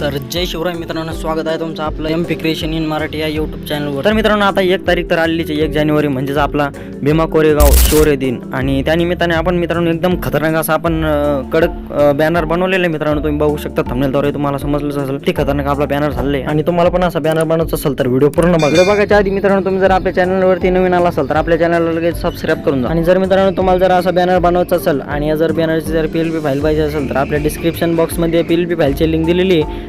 तर जय शिवराय मित्रांनो स्वागत आहे तुमचं आपलं M P creation in Marathi या यूट्यूब चॅनलवर तर मित्रांनो आता एक तारीख तर आलेलीच एक जानेवारी म्हणजेच आपला भीमा कोरेगाव शौर्य दिन. आणि त्यानिमित्ताने आपण मित्रांनो एकदम खतरनाक असा आपण कडक बॅनर बनवलेला आहे मित्रांनो. तुम्ही बघू शकता थंबनेलद्वारे तुम्हाला समजलंच असेल ते खतरनाक आपला बॅनर झाले आहे. आणि तुम्हाला पण असा बॅनर बनवत असेल तर व्हिडिओ पूर्ण बघा. बघायच्या आधी मित्रांनो तुम्ही जर आपल्या चॅनलवरती नवीन आला असाल तर आपल्या चॅनलला लगेच सबस्क्राईब करून जा आणि जर मित्रांनो तुम्हाला जर असा बॅनर बनवायचा असेल आणि या जर बॅनरची जर पी एल पी फाईल पाहिजे असेल तर आपल्या डिस्क्रिप्शन बॉक्समध्ये पी एल पी फाईलची लिंक दिलेली आहे.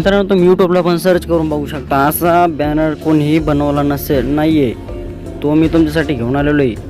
मित्रांनो तुम्ही यूट्यूबला पण सर्च करून बघू शकता. असा बॅनर कोणीही बनवला नसेल नाही आहे तो मी तुमच्यासाठी घेऊन आलेलो आहे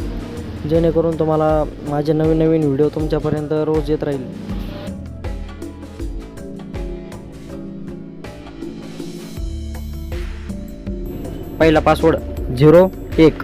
जेणेकरून तुम्हाला माझे नवीन नवीन व्हिडिओ तुमच्यापर्यंत रोज येत राहील. पहिला पासवर्ड झिरो एक.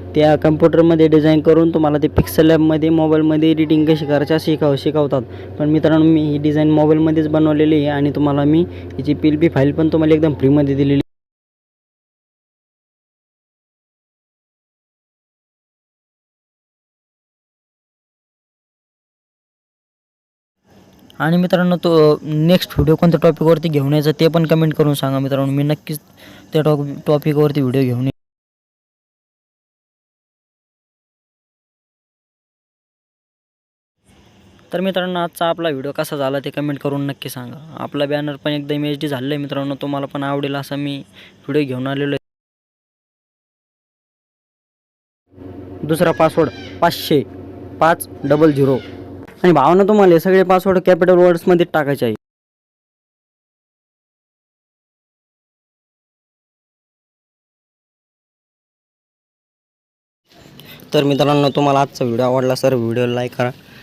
त्या कम्प्युटरमध्ये डिझाईन करून तुम्हाला ते पिक्सल लॅबमध्ये मोबाईलमध्ये एडिटिंग कशी करायच्या शिकाव शिकवतात. पण मित्रांनो मी ही डिझाईन मोबाईलमध्येच बनवलेली आहे आणि तुम्हाला मी हिची पी एल पी फाईल पण तुम्हाला एकदम फ्रीमध्ये दिलेली आणि मित्रांनो तो नेक्स्ट व्हिडिओ कोणत्या टॉपिकवरती घेऊन यायचा ते पण कमेंट करून सांगा मित्रांनो. मी नक्कीच त्या टॉप टॉपिकवरती व्हिडिओ घेऊन तर मित्रांनो आजचा आपला व्हिडिओ कसा झाला ते कमेंट करून नक्की सांगा. आपला बॅनर पण एकदम एच डी झालेला आहे मित्रांनो तुम्हाला पण आवडेल असा मी व्हिडिओ घेऊन आलेलो आहे. दुसरा पासवर्ड पाचशे पाच डबल झिरो आणि भावना तुम्हाला हे सगळे पासवर्ड कॅपिटल वर्ड्समध्ये टाकायचे आहे. तर मित्रांनो तुम्हाला आजचा व्हिडिओ आवडला सर व्हिडिओ लाईक करा.